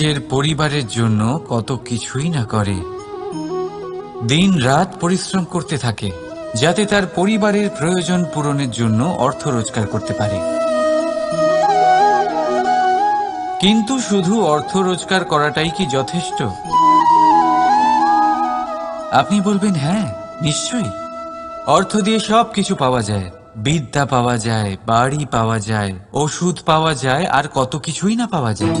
নিজের পরিবারের জন্য কত কিছুই না করে। দিন রাত পরিশ্রম করতে থাকে, যাতে তার পরিবারের প্রয়োজন পূরণের জন্য অর্থ রোজগার করতে পারে। কিন্তু শুধু অর্থ রোজগার করাটাই কি যথেষ্ট? আপনি বলবেন হ্যাঁ নিশ্চয়ই। অর্থ দিয়ে সব কিছু পাওয়া যায়। বিদ্যা পাওয়া যায়, বাড়ি পাওয়া যায়, ওষুধ পাওয়া যায়, আর কত কিছুই না পাওয়া যায়।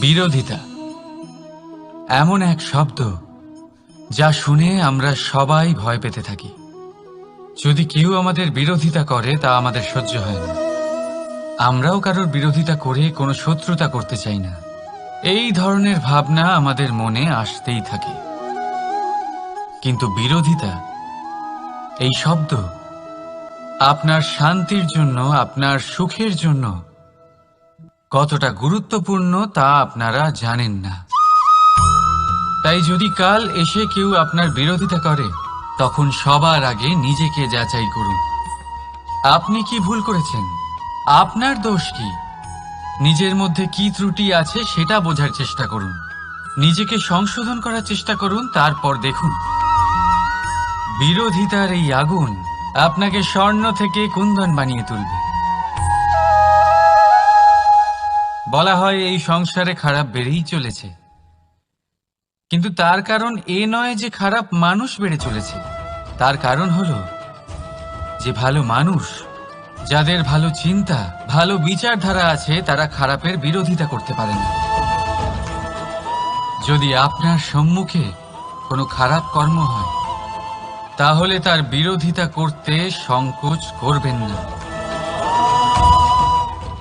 বিরোধিতা। এমন এক শব্দ যা শুনে আমরা সবাই ভয় পেতে থাকি। যদি কেউ আমাদের বিরোধিতা করে, তা আমাদের সহ্য হয় না। আমরাও কারোর বিরোধিতা করে কোনো শত্রুতা করতে চাই না। এই ধরনের ভাবনা আমাদের মনে আসতেই থাকে। কিন্তু বিরোধিতা, এই শব্দ আপনার শান্তির জন্য, আপনার সুখের জন্য কতটা গুরুত্বপূর্ণ তা আপনারা জানেন না। তাই যদি কাল এসে কেউ আপনার বিরোধিতা করে, তখন সবার আগে নিজেকে যাচাই করুন। আপনি কি ভুল করেছেন? আপনার দোষ কি? নিজের মধ্যে কি ত্রুটি আছে সেটা বোঝার চেষ্টা করুন। নিজেকে সংশোধন করার চেষ্টা করুন, তারপর দেখুন। বিরোধিতার এই আগুন আপনাকে স্বর্ণ থেকে কুন্দন বানিয়ে তুলবে। বলা হয় এই সংসারে খারাপ বেড়েই চলেছে। কিন্তু তার কারণ এ নয় যে খারাপ মানুষ বেড়ে চলেছে। তার কারণ হলো যে ভালো মানুষ, যাদের ভালো চিন্তা, ভালো বিচারধারা আছে, তারা খারাপের বিরোধিতা করতে পারে না। যদি আপনার সম্মুখে কোনো খারাপ কর্ম হয়, তাহলে তার বিরোধিতা করতে সংকোচ করবেন না।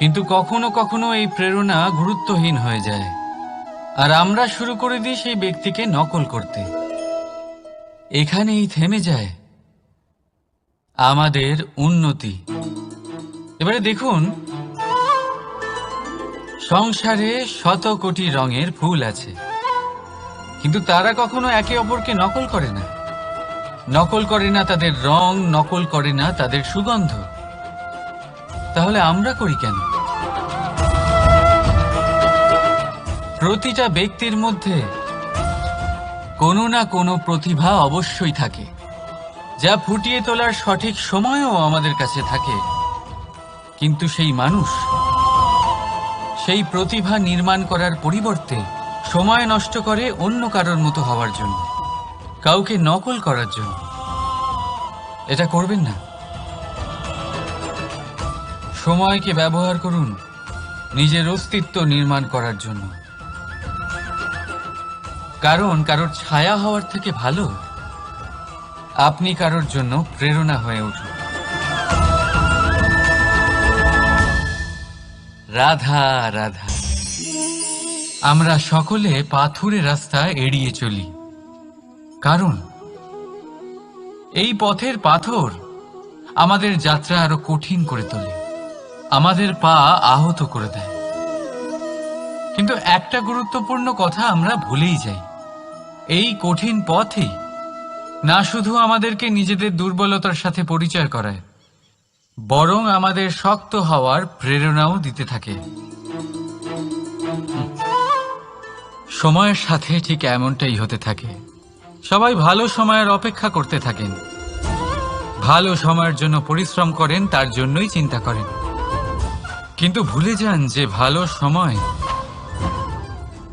কিন্তু কখনো কখনো এই প্রেরণা গুরুত্বহীন হয়ে যায়। আর আমরা শুরু করে দিই সেই ব্যক্তিকে নকল করতে। এখানেই থেমে যায় আমাদের উন্নতি। এবারে দেখুন, সংসারে শত কোটি রঙের ফুল আছে, কিন্তু তারা কখনো একে অপরকে নকল করে না। নকল করে না তাদের রং, নকল করে না তাদের সুগন্ধ। তাহলে আমরা করি কেন? প্রতিটা ব্যক্তির মধ্যে কোনো না কোনো প্রতিভা অবশ্যই থাকে। যা ফুটিয়ে তোলার সঠিক সময়ও আমাদের কাছে থাকে। কিন্তু সেই মানুষ, সেই প্রতিভা নির্মাণ করার পরিবর্তে সময় নষ্ট করে অন্য কারোর মতো হওয়ার জন্য, কাউকে নকল করার জন্য। এটা করবেন না। সময়কে ব্যবহার করুন নিজের অস্তিত্ব নির্মাণ করার জন্য। কারণ কারোর ছায়া হওয়ার থেকে ভালো আপনি কারোর জন্য প্রেরণা হয়ে উঠুন। রাধা রাধা। আমরা সকলে পাথুরে রাস্তা এড়িয়ে চলি। কারণ এই পথের পাথর আমাদের যাত্রা আরও কঠিন করে তোলে। আমাদের পা আহত করে দেয়। কিন্তু একটা গুরুত্বপূর্ণ কথা আমরা ভুলেই যাই। এই কঠিন পথই না শুধু আমাদেরকে নিজেদের দুর্বলতার সাথে পরিচয় করায়, বরং আমাদের শক্ত হওয়ার প্রেরণাও দিতে থাকে। সময়ের সাথে ঠিক এমনটাই হতে থাকে। সবাই ভালো সময়ের অপেক্ষা করতে থাকেন। ভালো সময়ের জন্য পরিশ্রম করেন, তার জন্যই চিন্তা করেন। কিন্তু ভুলে যান যে ভালো সময়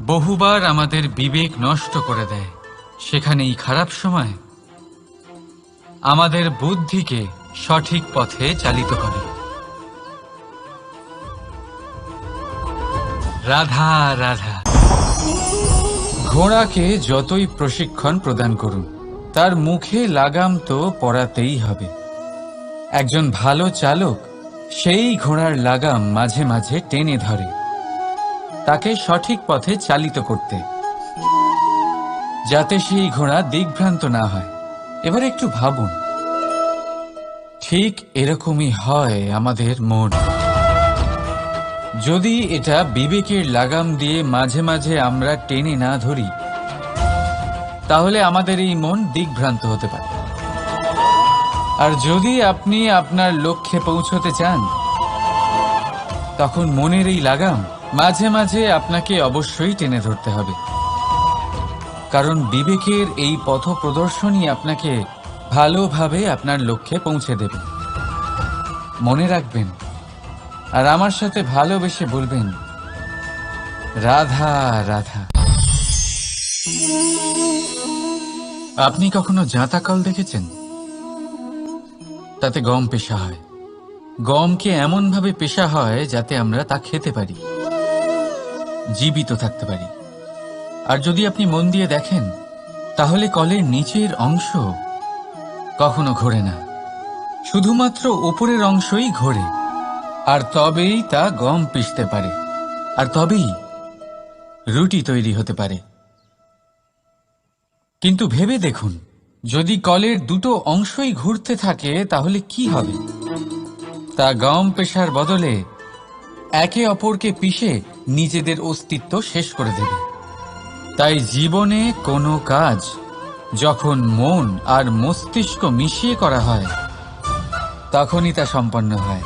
বহুবার আমাদের বিবেক নষ্ট করে দেয়। সেখানেই খারাপ সময় আমাদের বুদ্ধিকে সঠিক পথে চালিত করে। রাধা রাধা। ঘোড়াকে যতই প্রশিক্ষণ প্রদান করুন, তার মুখে লাগাম তো পরাতেই হবে। একজন ভালো চালক সেই ঘোড়ার লাগাম মাঝে মাঝে টেনে ধরে। তাকে সঠিক পথে চালিত করতে। যাতে সেই ঘোড়া দিগ্ভ্রান্ত না হয়। এবার একটু ভাবুন। ঠিক এরকমই হয় আমাদের মন। যদি এটা বিবেকের লাগাম দিয়ে মাঝে মাঝে আমরা টেনে না ধরি, তাহলে আমাদের এই মন দিগ্ভ্রান্ত হতে পারে। আর যদি আপনি আপনার লক্ষ্যে পৌঁছতে চান, তখন মনের এই লাগাম মাঝে মাঝে আপনাকে অবশ্যই টেনে ধরতে হবে। কারণ বিবেকের এই পথ প্রদর্শনই আপনাকে ভালোভাবে আপনার লক্ষ্যে পৌঁছে দেবে। মনে রাখবেন আর আমার সাথে ভালোবেসে বলবেন, রাধা রাধা। আপনি কখনো জাঁতাকল দেখেছেন? তাতে গম পেশা হয়। গমকে এমনভাবে পেশা হয় যাতে আমরা তা খেতে পারি, জীবিত থাকতে পারি। আর যদি আপনি মন দিয়ে দেখেন, তাহলে কলের নিচের অংশ কখনো ঘোরে না। শুধুমাত্র ওপরের অংশই ঘোরে, আর তবেই তা গম পিষতে পারে, আর তবেই রুটি তৈরি হতে পারে। কিন্তু ভেবে দেখুন যদি কলের দুটো অংশই ঘুরতে থাকে, তাহলে কি হবে? তা গম পেশার বদলে একে অপরকে পিষে নিজেদের অস্তিত্ব শেষ করে দেবে। তাই জীবনে কোনো কাজ যখন মন আর মস্তিষ্ক মিশিয়ে করা হয়, তখনই তা সম্পন্ন হয়।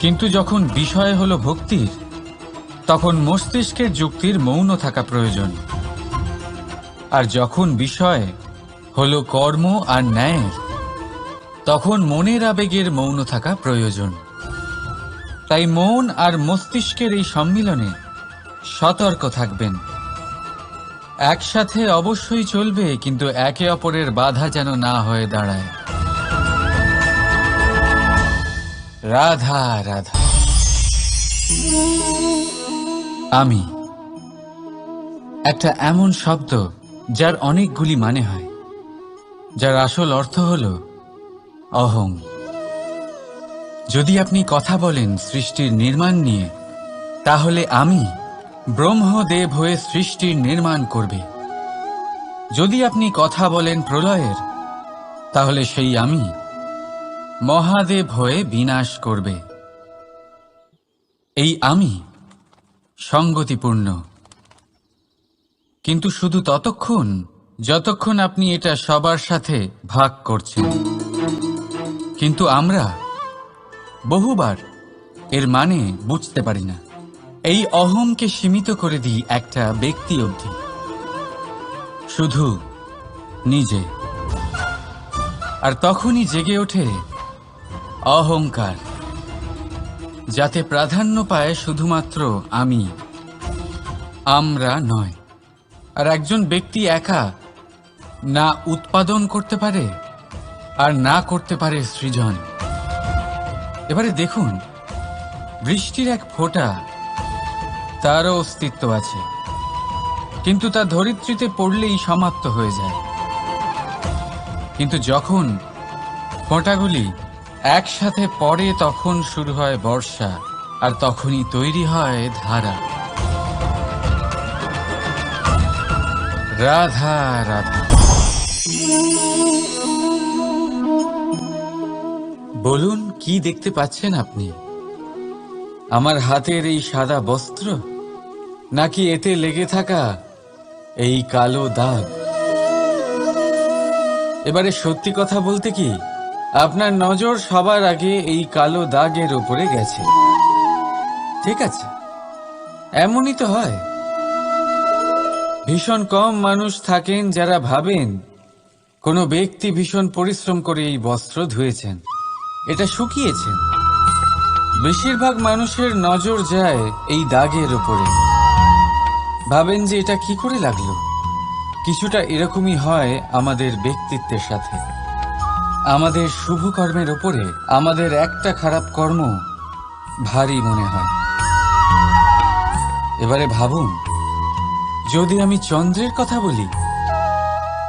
কিন্তু যখন বিষয় হলো ভক্তির, তখন মস্তিষ্কের যুক্তির মৌন থাকা প্রয়োজন। আর যখন বিষয় হলো কর্ম আর ন্যায়ের তখন মনের আবেগের মৌন থাকা প্রয়োজন। তাই মন আর মস্তিষ্কের এই সম্মিলনে সতর্ক থাকবেন। একসাথে অবশ্যই চলবে, কিন্তু একে অপরের বাধা যেন না হয়ে দাঁড়ায়। রাধা রাধা। আমি। একটা এমন শব্দ, যার অনেকগুলি মানে হয়। যার আসল অর্থ হল অহং। যদি আপনি কথা বলেন সৃষ্টির নির্মাণ নিয়ে, তাহলে আমি ব্রহ্মদেব হয়ে সৃষ্টির নির্মাণ করবে। যদি আপনি কথা বলেন প্রলয়ের, তাহলে সেই আমি মহাদেব হয়ে বিনাশ করবে। এই আমি সঙ্গতিপূর্ণ। কিন্তু শুধু ততক্ষণ যতক্ষণ আপনি এটা সবার সাথে ভাগ করছেন। কিন্তু আমরা বহুবার এর মানে বুঝতে পারি না। এই অহংকে সীমিত করে দিই একটা ব্যক্তি অবধি। শুধু নিজে। আর তখনই জেগে ওঠে অহংকার, যাতে প্রাধান্য পায় শুধুমাত্র আমি। আমরা নয়। আর একজন ব্যক্তি একা না উৎপাদন করতে পারে আর না করতে পারে সৃজন। এবারে দেখুন, বৃষ্টির এক ফোঁটা তারও অস্তিত্ব আছে, কিন্তু তা ধরিত্রীতে পড়লেই সমাপ্ত হয়ে যায়। কিন্তু যখন ফোঁটাগুলি একসাথে পড়ে তখন শুরু হয় বর্ষা, আর তখনই তৈরি হয় ধারা। রাধা রাধা। বলুন, কি দেখতে পাচ্ছেন আপনি? আমার হাতের এই সাদা বস্ত্র? নাকি এতে লেগে থাকা এই কালো দাগ? এবারে সত্যি কথা বলতে কি, আপনার নজর সবার আগে এই কালো দাগের উপরে গেছে। ঠিক আছে, এমনই তো হয়। ভীষণ কম মানুষ থাকেন যারা ভাবেন কোনো ব্যক্তি ভীষণ পরিশ্রম করে এই বস্ত্র ধুয়েছেন। এটা শুকিয়েছেন বেশিরভাগ মানুষের নজর যায় এই দাগের উপরে। ভাবেন যে এটা কি করে লাগল? কিছুটা এরকমই হয় আমাদের ব্যক্তিত্বের সাথে। আমাদের শুভ কর্মের ওপরে আমাদের একটা খারাপ কর্ম ভারী মনে হয়। এবারে ভাবুন, যদি আমি চন্দ্রের কথা বলি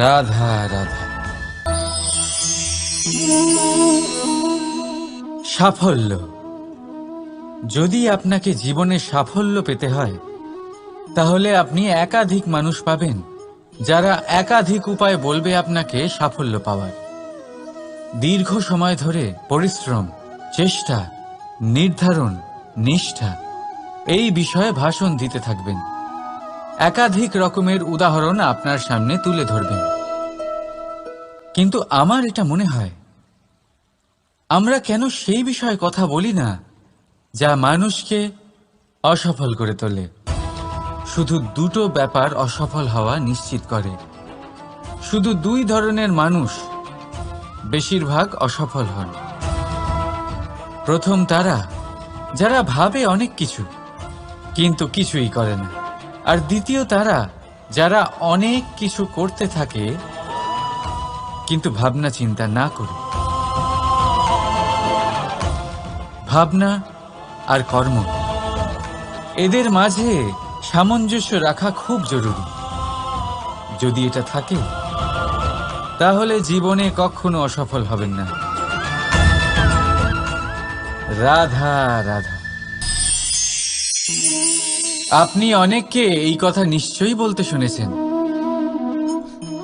রাধা রাধা। সাফল্য। যদি আপনাকে জীবনে সাফল্য পেতে হয়, তাহলে আপনি একাধিক মানুষ পাবেন, যারা একাধিক উপায় বলবে আপনাকে সাফল্য পাওয়ার। দীর্ঘ সময় ধরে পরিশ্রম, চেষ্টা, নির্ধারণ, নিষ্ঠা, এই বিষয়ে ভাষণ দিতে থাকবেন। একাধিক রকমের উদাহরণ আপনার সামনে তুলে ধরবেন। কিন্তু আমার এটা মনে হয়, আমরা কেন সেই বিষয়ে কথা বলি না যা মানুষকে অসফল করে তোলে? শুধু দুটো ব্যাপার অসফল হওয়া নিশ্চিত করে। শুধু দুই ধরনের মানুষ বেশিরভাগ অসফল হন। প্রথম তারা, যারা ভাবে অনেক কিছু, কিন্তু কিছুই করে না। আর দ্বিতীয় তারা, যারা অনেক কিছু করতে থাকে, কিন্তু ভাবনা চিন্তা না করে। ভাবনা আর কর্ম, এদের মাঝে সামঞ্জস্য রাখা খুব জরুরি। যদি এটা থাকে, তাহলে জীবনে কখনো অসফল হবেন না। রাধা রাধা। আপনি অনেককে এই কথা নিশ্চয়ই বলতে শুনেছেন।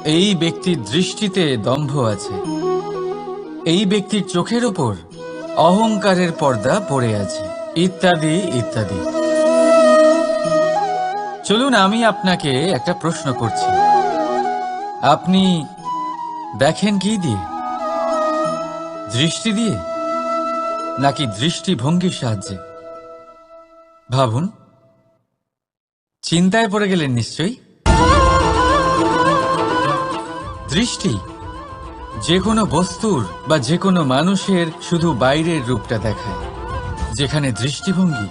এই ব্যক্তির দৃষ্টিতে দম্ভ আছে। এই ব্যক্তির চোখের ওপর অহংকারের পর্দা পড়ে আছে। ইত্যাদি ইত্যাদি। চলুন, আমি আপনাকে একটা প্রশ্ন করছি। আপনি দেখেন কি দিয়ে? দৃষ্টি দিয়ে? নাকি দৃষ্টিভঙ্গির সাহায্যে? ভাবুন। চিন্তায় পড়ে গেলেন নিশ্চয়ই? দৃষ্টি যে কোনো বস্তুর বা যে কোনো মানুষের শুধু বাইরের রূপটা দেখায়, যেখানে দৃষ্টিভঙ্গি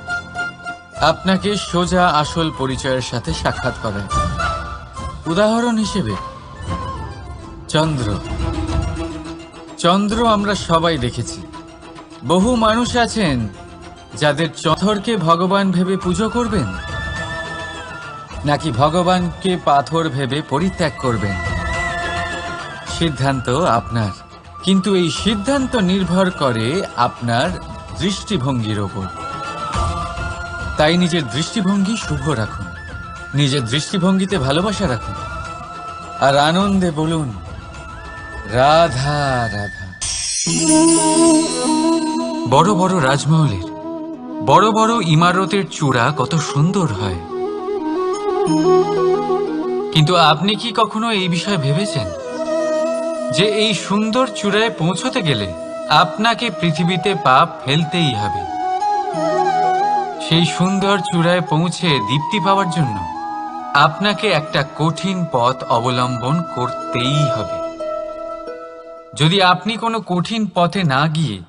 আপনাকে সোজা আসল পরিচয়ের সাথে সাক্ষাৎ করায়। উদাহরণ হিসেবে, চন্দ্র। চন্দ্র আমরা সবাই দেখেছি। বহু মানুষ আছেন যাদের চথরকে ভগবান ভেবে পুজো করবেন। নাকি ভগবানকে পাথর ভেবে পরিত্যাগ করবেন? সিদ্ধান্ত আপনার। কিন্তু এই সিদ্ধান্ত নির্ভর করে আপনার দৃষ্টিভঙ্গির ওপর। তাই নিজের দৃষ্টিভঙ্গি শুভ রাখুন। নিজের দৃষ্টিভঙ্গিতে ভালোবাসা রাখুন। আর আনন্দে বলুন, রাধা রাধা। বড় বড় রাজমহলের, বড় বড় ইমারতের চূড়া কত সুন্দর হয়। কিন্তু আপনি কি কখনো এই বিষয়ে ভেবেছেন? যে এই সুন্দর চূড়ায় পৌঁছতে গেলে আপনাকে পৃথিবীতে পাপ ফেলতেই হবে। সেই সুন্দর চূড়ায় পৌঁছে দীপ্তি পাওয়ার জন্য আপনাকে একটা কঠিন পথ অবলম্বন করতেই হবে। যদি আপনি কোনো কঠিন পথে না গিয়ে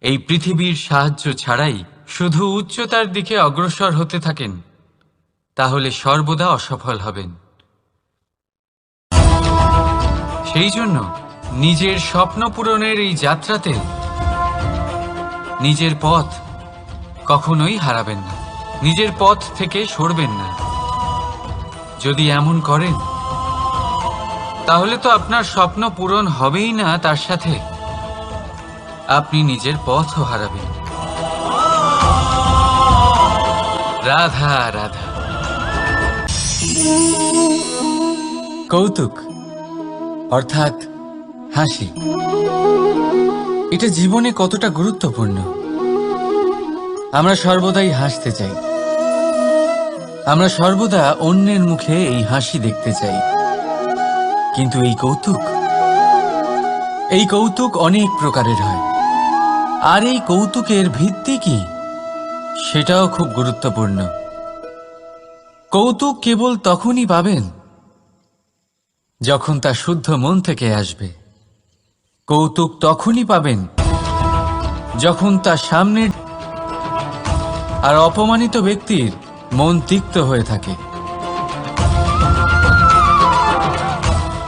এই পৃথিবীর সাহায্য ছাড়াই শুধু উচ্চতার দিকে অগ্রসর হতে থাকেন তাহলে সর্বদা অসফল হবেন। সেই জন্য নিজের স্বপ্ন পূরণের এই যাত্রাতে নিজের পথ কখনোই হারাবেন না। নিজের পথ থেকে সরবেন না। যদি এমন করেন, তাহলে তো আপনার স্বপ্ন পূরণ হবেই না, তার সাথে আপনি নিজের পথও হারাবেন। রাধা রাধা। কৌতুক, অর্থাৎ হাসি। এটা জীবনে কতটা গুরুত্বপূর্ণ? আমরা সর্বদাই হাসতে চাই। আমরা সর্বদা অন্যের মুখে এই হাসি দেখতে চাই। কিন্তু এই কৌতুক এই কৌতুক অনেক প্রকারের হয়। আর এই কৌতুকের ভিত্তি কি? সেটাও খুব গুরুত্বপূর্ণ। কৌতুক কেবল তখনই পাবেন যখন তা শুদ্ধ মন থেকে আসবে। কৌতুক তখনই পাবেন যখন তার সামনের আর অপমানিত ব্যক্তির মন তিক্ত হয়ে থাকে।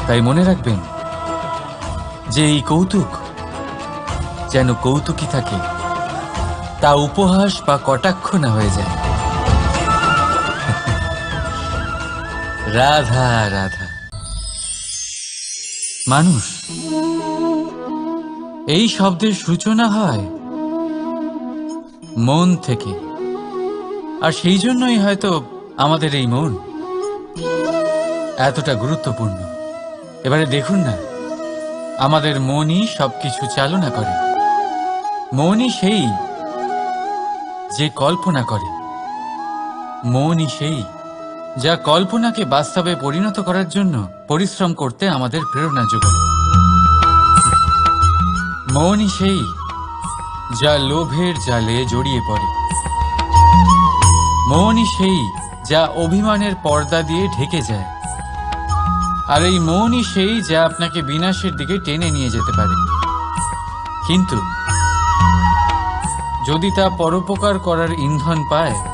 তাই মনে রাখবেন যে এই কৌতুক যেন কৌতুকই থাকে, তা উপহাস বা কটাক্ষ না হয়ে যায়। রাধা রাধা। মানুষ, এই শব্দের সূচনা হয় মন থেকে। আর সেই জন্যই হয়তো আমাদের এই মন এতটা গুরুত্বপূর্ণ। এবারে দেখুন না, আমাদের মনই সবকিছু চালনা করে। মনই সেই যে কল্পনা করে। মনই সেই যা কল্পনাকে বাস্তবে পরিণত করার জন্য পরিশ্রম করতে আমাদের প্রেরণা যোগায়। মনই সেই যা লোভের জালে জড়িয়ে পড়ে। মনই সেই যা অভিমানের পর্দা দিয়ে ঢেকে যায়। আর এই মনই সেই যা আপনাকে বিনাশের দিকে টেনে নিয়ে যেতে পারে। কিন্তু যদি তা পরোপকার করার ইন্ধন পায়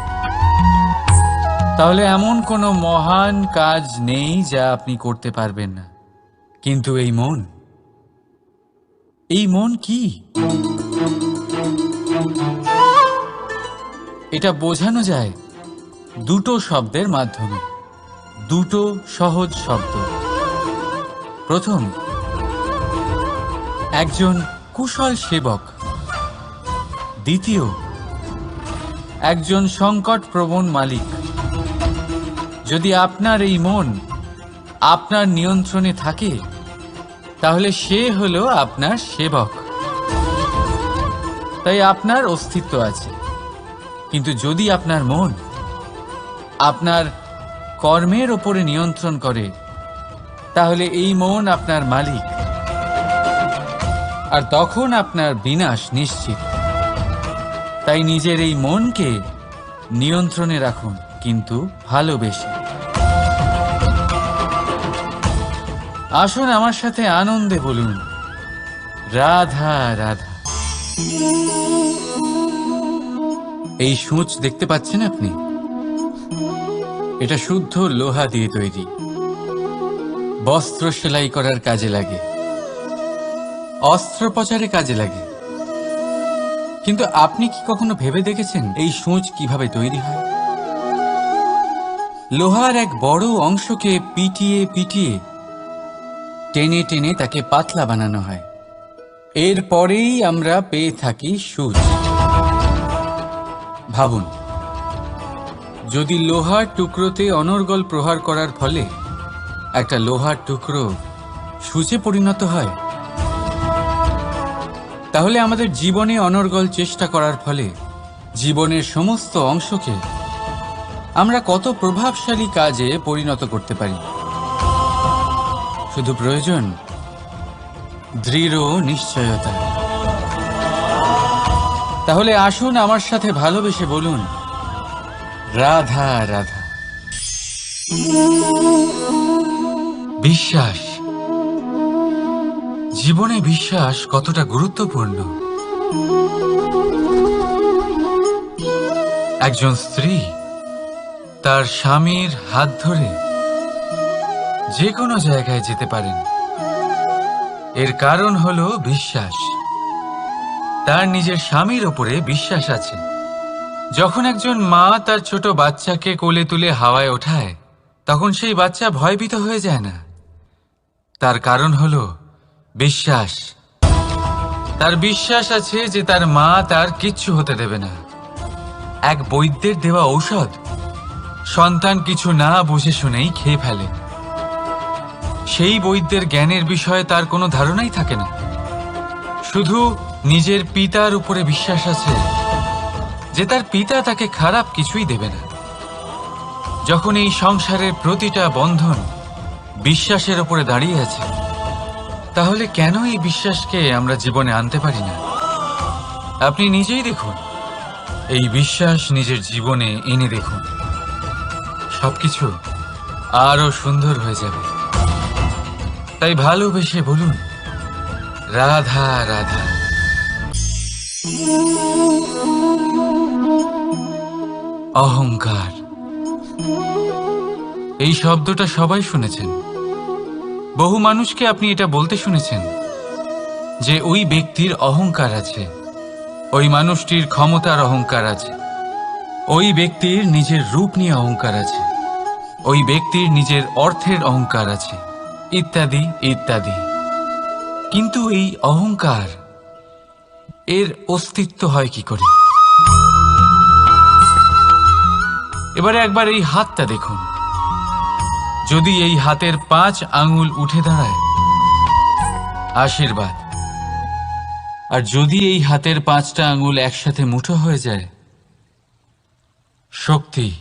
তাহলে এমন কোনো মহান কাজ নেই যা আপনি করতে পারবেন না। কিন্তু এই মন? এই মন কি? এটা বোঝানো যায় দুটো শব্দের মাধ্যমে। দুটো সহজ শব্দ। প্রথম, একজন কুশল সেবক। দ্বিতীয়, একজন সংকট প্রবণ মালিক। যদি আপনার এই মন আপনার নিয়ন্ত্রণে থাকে, তাহলে সে হলো আপনার সেবক। তাই আপনার অস্তিত্ব আছে। কিন্তু যদি আপনার মন আপনার কর্মের ওপরে নিয়ন্ত্রণ করে, তাহলে এই মন আপনার মালিক। আর তখন আপনার বিনাশ নিশ্চিত। তাই নিজের এই মনকে নিয়ন্ত্রণে রাখুন, কিন্তু ভালোবেসে। আসুন আমার সাথে আনন্দে বলুন। রাধা রাধা। এই সূচ দেখতে পাচ্ছেন আপনি? এটা শুদ্ধ লোহা দিয়ে তৈরি। বস্ত্র সেলাই করার কাজে লাগে। অস্ত্রোপচারে কাজে লাগে। কিন্তু আপনি কি কখনো ভেবে দেখেছেন এই সূচ কীভাবে তৈরি হয়? লোহার এক বড় অংশকে পিটিয়ে পিটিয়ে টেনে টেনে তাকে পাতলা বানানো হয়। এরপরেই আমরা পেয়ে থাকি সূচ। ভাবুন, যদি লোহার টুকরোতে অনর্গল প্রহার করার ফলে একটা লোহার টুকরো সূচে পরিণত হয়, তাহলে আমাদের জীবনে অনর্গল চেষ্টা করার ফলে জীবনের সমস্ত অংশকে আমরা কত প্রভাবশালী কাজে পরিণত করতে পারি? শুধু প্রয়োজন? দৃঢ় নিশ্চয়তা। তাহলে আসুন আমার সাথে ভালোবেসে বলুন, রাধা রাধা। বিশ্বাস। জীবনে বিশ্বাস কতটা গুরুত্বপূর্ণ? একজন স্ত্রী তার স্বামীর হাত ধরে যে কোনো জায়গায় যেতে পারেন। এর কারণ হলো বিশ্বাস। তার নিজের স্বামীর ওপরে বিশ্বাস আছে। যখন একজন মা তার ছোট বাচ্চাকে কোলে তুলে হাওয়ায় ওঠায়, তখন সেই বাচ্চা ভয়ভীত হয়ে যায় না। তার কারণ হলো বিশ্বাস। তার বিশ্বাস আছে যে তার মা তার কিচ্ছু হতে দেবে না। এক বৈদ্যের দেওয়া ঔষধ। সন্তান কিছু না বুঝে শুনেই খেয়ে ফেলে। সেই বৈদ্যের জ্ঞানের বিষয়ে তার কোনো ধারণাই থাকে না। শুধু নিজের পিতার উপরে বিশ্বাস আছে যে তার পিতা তাকে খারাপ কিছুই দেবে না। যখন এই সংসারের প্রতিটা বন্ধন বিশ্বাসের উপরে দাঁড়িয়ে আছে, তাহলে কেন এই বিশ্বাসকে আমরা জীবনে আনতে পারি না? আপনি নিজেই দেখুন। এই বিশ্বাস নিজের জীবনে এনে দেখুন। সবকিছু আরও সুন্দর হয়ে যাবে। তাই ভালোবেসে বলুন, রাধা রাধা। অহংকার। এই শব্দটা সবাই শুনেছেন। বহু মানুষকে আপনি এটা বলতে শুনেছেন, যে ওই ব্যক্তির অহংকার আছে, ওই মানুষটির ক্ষমতার অহংকার আছে, ওই ব্যক্তির নিজের রূপ নিয়ে অহংকার আছে, ওই ব্যক্তির নিজের অর্থের অহংকার আছে। ইত্যাদি ইত্যাদি। কিন্তু এই অহংকার, এর অস্তিত্ব হয় কি করে? এবারে একবার এই হাতটা দেখুন। যদি এই হাতের পাঁচ আঙুল উঠে দাঁড়ায়, আশীর্বাদ। আর যদি এই হাতের পাঁচটা আঙুল একসাথে মুঠো হয়ে যায়, শক্তি